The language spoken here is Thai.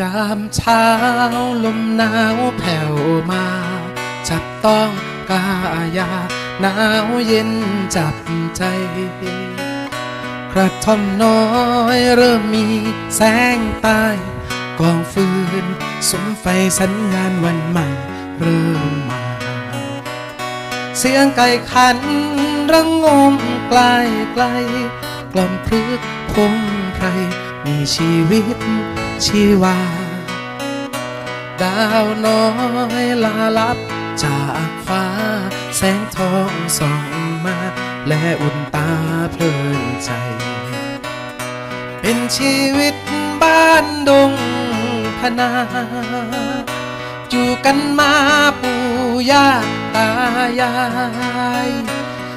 จามเช้าลมหนาวแผ่วมา จับต้องกายาหนาวเย็นจับใจ กระท่อมน้อยเริ่มมีแสงใต้กองฟืนสมไฟสัญญาณวันใหม่เริ่มมา เสียงไก่ขันระงงมไกลไกลกล่อมพลึกพงไพรมีชีวิต ชีวา ดาวน้อยลาลับจากฟ้า แสงทองส่องมา และอุ่นตาเพลินใจ เป็นชีวิตบ้านดงพนา อยู่กันมาปู่ย่าตายาย